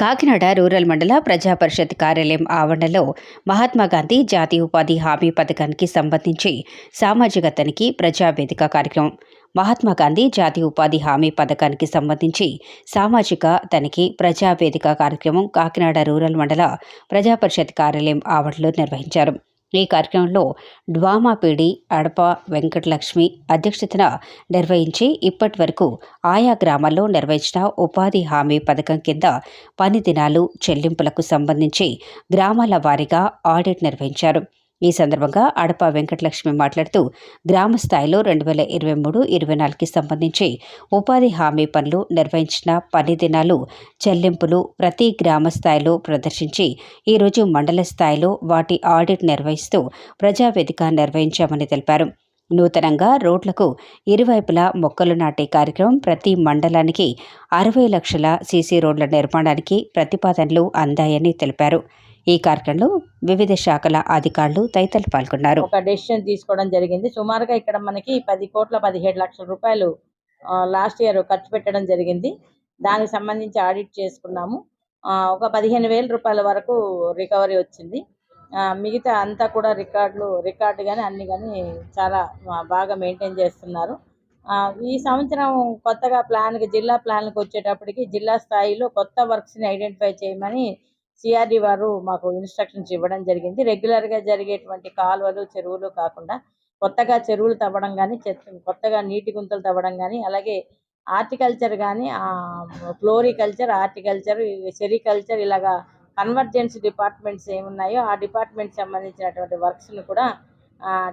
Kakinada rural మండల ప్రజా పరిషత్ కార్యాలయం ఆవరణలో మహాత్మాగాంధీ జాతీయ ఉపాధి హామీ పథకానికి సంబంధించి సామాజిక తనిఖీ ప్రజావేదిక కార్యక్రమం. మహాత్మాగాంధీ జాతీయ ఉపాధి హామీ పథకానికి సంబంధించి సామాజిక తనిఖీ ప్రజావేదిక కార్యక్రమం కాకినాడ రూరల్ మండల ప్రజా పరిషత్ కార్యాలయం ఆవరణలో నిర్వహించారు. ఈ కార్యక్రమంలో డ్వామాపీడి అడప వెంకటలక్ష్మి అధ్యక్షతన నిర్వహించి ఇప్పటి వరకు ఆయా గ్రామాల్లో నిర్వహించిన ఉపాధి హామీ పథకం కింద పని దినాలు చెల్లింపులకు సంబంధించి గ్రామాల వారీగా ఆడిట్ నిర్వహించారు. ఈ సందర్భంగా అడప వెంకటలక్ష్మి మాట్లాడుతూ గ్రామ స్థాయిలో రెండు వేల ఇరవై మూడు ఇరవై నాలుగుకి సంబంధించి ఉపాధి హామీ పనులు నిర్వహించిన పని దినాలు చెల్లింపులు ప్రతి గ్రామ స్థాయిలో ప్రదర్శించి ఈరోజు మండల స్థాయిలో వాటి ఆడిట్ నిర్వహిస్తూ ప్రజావేదిక నిర్వహించామని తెలిపారు. నూతనంగా రోడ్లకు ఇరువైపులా మొక్కలు నాటే కార్యక్రమం ప్రతి మండలానికి అరవై లక్షల సీసీ రోడ్ల నిర్మాణానికి ప్రతిపాదనలు అందాయని తెలిపారు. ఈ కార్యక్రమంలో వివిధ శాఖల అధికారులు తదితరులు పాల్గొన్నారు. ఒక డెసిషన్ తీసుకోవడం జరిగింది. సుమారుగా ఇక్కడ మనకి పది కోట్ల పదిహేడు లక్షల రూపాయలు లాస్ట్ ఇయర్ ఖర్చు పెట్టడం జరిగింది. దానికి సంబంధించి ఆడిట్ చేసుకున్నాము. ఒక పదిహేను వేల రూపాయల వరకు రికవరీ వచ్చింది. మిగతా అంతా కూడా రికార్డులు రికార్డు కానీ అన్ని కానీ చాలా బాగా మెయింటైన్ చేస్తున్నారు. ఈ సంవత్సరం కొత్తగా ప్లాన్కి జిల్లా ప్లాన్కి వచ్చేటప్పటికి జిల్లా స్థాయిలో కొత్త వర్క్స్ని ఐడెంటిఫై చేయమని సిఆర్డి వారు మాకు ఇన్స్ట్రక్షన్స్ ఇవ్వడం జరిగింది. రెగ్యులర్గా జరిగేటువంటి కాలువలు చెరువులు కాకుండా కొత్తగా చెరువులు తవ్వడం కానీ కొత్తగా నీటి గుంతలు తవ్వడం కానీ అలాగే ఆర్టికల్చర్ కానీ ఫ్లోరికల్చర్ ఆర్టికల్చర్ సెరికల్చర్ ఇలాగా కన్వర్జెన్స్ డిపార్ట్మెంట్స్ ఏమున్నాయో ఆ డిపార్ట్మెంట్ సంబంధించినటువంటి వర్క్స్ని కూడా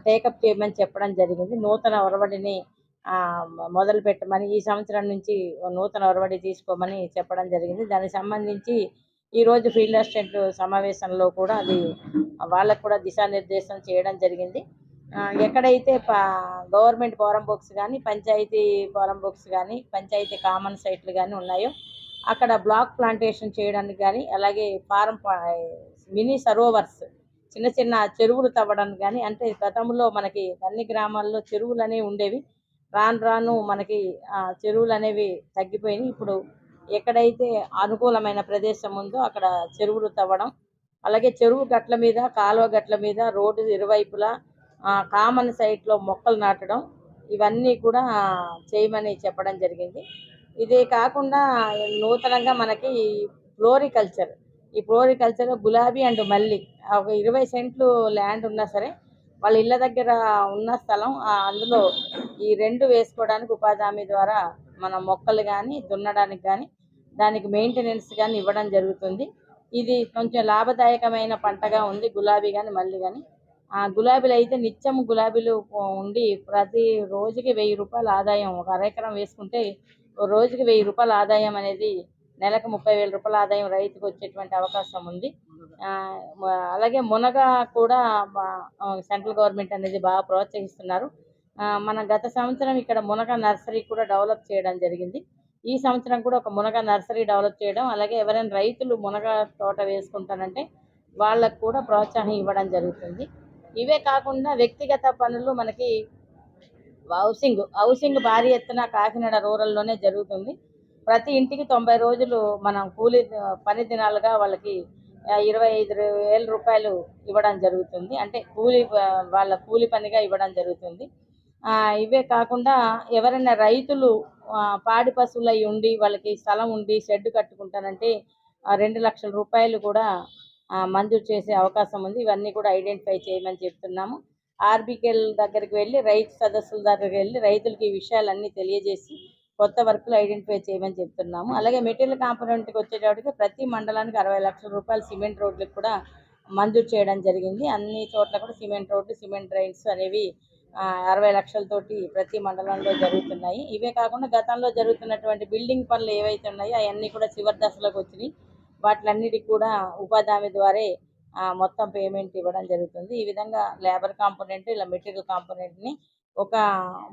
టేకప్ చేయమని చెప్పడం జరిగింది. నూతన ఒరవడిని మొదలు పెట్టమని ఈ సంవత్సరం నుంచి నూతన ఒరవడి తీసుకోమని చెప్పడం జరిగింది. దానికి సంబంధించి ఈరోజు ఫీల్డ్ అసిస్టెంట్ సమావేశంలో కూడా అది వాళ్ళకు కూడా దిశానిర్దేశం చేయడం జరిగింది. ఎక్కడైతే గవర్నమెంట్ ఫారం బుక్స్ కానీ పంచాయతీ ఫారం బుక్స్ కానీ పంచాయతీ కామన్ సైట్లు కానీ ఉన్నాయో అక్కడ బ్లాక్ ప్లాంటేషన్ చేయడానికి కానీ అలాగే ఫారం మినీ సరోవర్స్ చిన్న చిన్న చెరువులు తవ్వడానికి కానీ అంటే గతంలో మనకి అన్ని గ్రామాల్లో చెరువులు అనేవి ఉండేవి. రాను రాను మనకి చెరువులు అనేవి తగ్గిపోయినాయి. ఇప్పుడు ఎక్కడైతే అనుకూలమైన ప్రదేశం ఉందో అక్కడ చెరువులు తవ్వడం అలాగే చెరువు గట్ల మీద కాలువ గట్ల మీద రోడ్డు ఇరువైపులా కామన్ సైట్లో మొక్కలు నాటడం ఇవన్నీ కూడా చేయమని చెప్పడం జరిగింది. ఇదే కాకుండా నూతనంగా మనకి ఫ్లోరికల్చర్ ఈ ఫ్లోరికల్చర్ గులాబీ అండ్ మల్లి ఒక ఇరవై సెంట్లు ల్యాండ్ ఉన్నా సరే వాళ్ళ ఇళ్ళ దగ్గర ఉన్న స్థలం అందులో ఈ రెండు వేసుకోవడానికి ఉపాధి హామీ ద్వారా మన మొక్కలు కానీ దున్నడానికి కానీ దానికి మెయింటెనెన్స్ కానీ ఇవ్వడం జరుగుతుంది. ఇది కొంచెం లాభదాయకమైన పంటగా ఉంది గులాబీ కానీ మల్లి కానీ ఆ గులాబీలు అయితే నిత్యం గులాబీలు ఉండి ప్రతి రోజుకి వెయ్యి రూపాయల ఆదాయం ఒక అరెకరం వేసుకుంటే రోజుకి వెయ్యి రూపాయల ఆదాయం అనేది నెలకు ముప్పై వేల రూపాయల ఆదాయం రైతుకు వచ్చేటువంటి అవకాశం ఉంది. అలాగే మునగ కూడా సెంట్రల్ గవర్నమెంట్ అనేది బాగా ప్రోత్సహిస్తున్నారు. మన గత సంవత్సరం ఇక్కడ మునగ నర్సరీ కూడా డెవలప్ చేయడం జరిగింది. ఈ సంవత్సరం కూడా ఒక మునగ నర్సరీ డెవలప్ చేయడం అలాగే ఎవరైనా రైతులు మునగ తోట వేసుకుంటానంటే వాళ్ళకు కూడా ప్రోత్సాహం ఇవ్వడం జరుగుతుంది. ఇవే కాకుండా వ్యక్తిగత పనులు మనకి హౌసింగ్ హౌసింగ్ భారీ ఎత్తున కాకినాడ రూరల్లోనే జరుగుతుంది. ప్రతి ఇంటికి తొంభై రోజులు మనం కూలి పని దినాలుగా వాళ్ళకి ఇరవై ఐదు వేల రూపాయలు ఇవ్వడం జరుగుతుంది. అంటే కూలి వాళ్ళ కూలి పనిగా ఇవ్వడం జరుగుతుంది. ఇవే కాకుండా ఎవరైనా రైతులు పాడి పశువులు అయి ఉండి వాళ్ళకి స్థలం ఉండి షెడ్ కట్టుకుంటానంటే రెండు లక్షల రూపాయలు కూడా మంజూరు చేసే అవకాశం ఉంది. ఇవన్నీ కూడా ఐడెంటిఫై చేయమని చెప్తున్నాము. ఆర్బికెల్ దగ్గరికి వెళ్ళి రైతు సదస్సుల దగ్గరికి వెళ్ళి రైతులకి ఈ విషయాలన్నీ తెలియజేసి కొత్త వర్కులు ఐడెంటిఫై చేయమని చెప్తున్నాము. అలాగే మెటీరియల్ కాంపోనెంట్కి వచ్చేటప్పటికి ప్రతి మండలానికి అరవై లక్షల రూపాయలు సిమెంట్ రోడ్లకు కూడా మంజూరు చేయడం జరిగింది. అన్ని చోట్ల కూడా సిమెంట్ రోడ్లు సిమెంట్ డ్రైన్స్ అనేవి అరవై లక్షలతోటి ప్రతి మండలంలో జరుగుతున్నాయి. ఇవే కాకుండా గతంలో జరుగుతున్నటువంటి బిల్డింగ్ పనులు ఏవైతే ఉన్నాయో అవన్నీ కూడా చివరి దశలోకి వచ్చినాయి. వాటిలన్నిటికి కూడా ఉపాధి హామీ ద్వారే మొత్తం పేమెంట్ ఇవ్వడం జరుగుతుంది. ఈ విధంగా లేబర్ కాంపోనెంట్ ఇలా మెటీరియల్ కాంపోనెంట్ని ఒక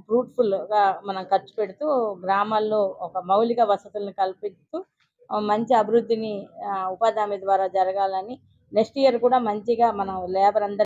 ఫ్రూట్ఫుల్గా మనం ఖర్చు పెడుతూ గ్రామాల్లో ఒక మౌలిక వసతులను కల్పిస్తూ మంచి అభివృద్ధిని ఆ, ఉపాధి హామీ ద్వారా జరగాలని నెక్స్ట్ ఇయర్ కూడా మంచిగా మనం లేబర్ అందరి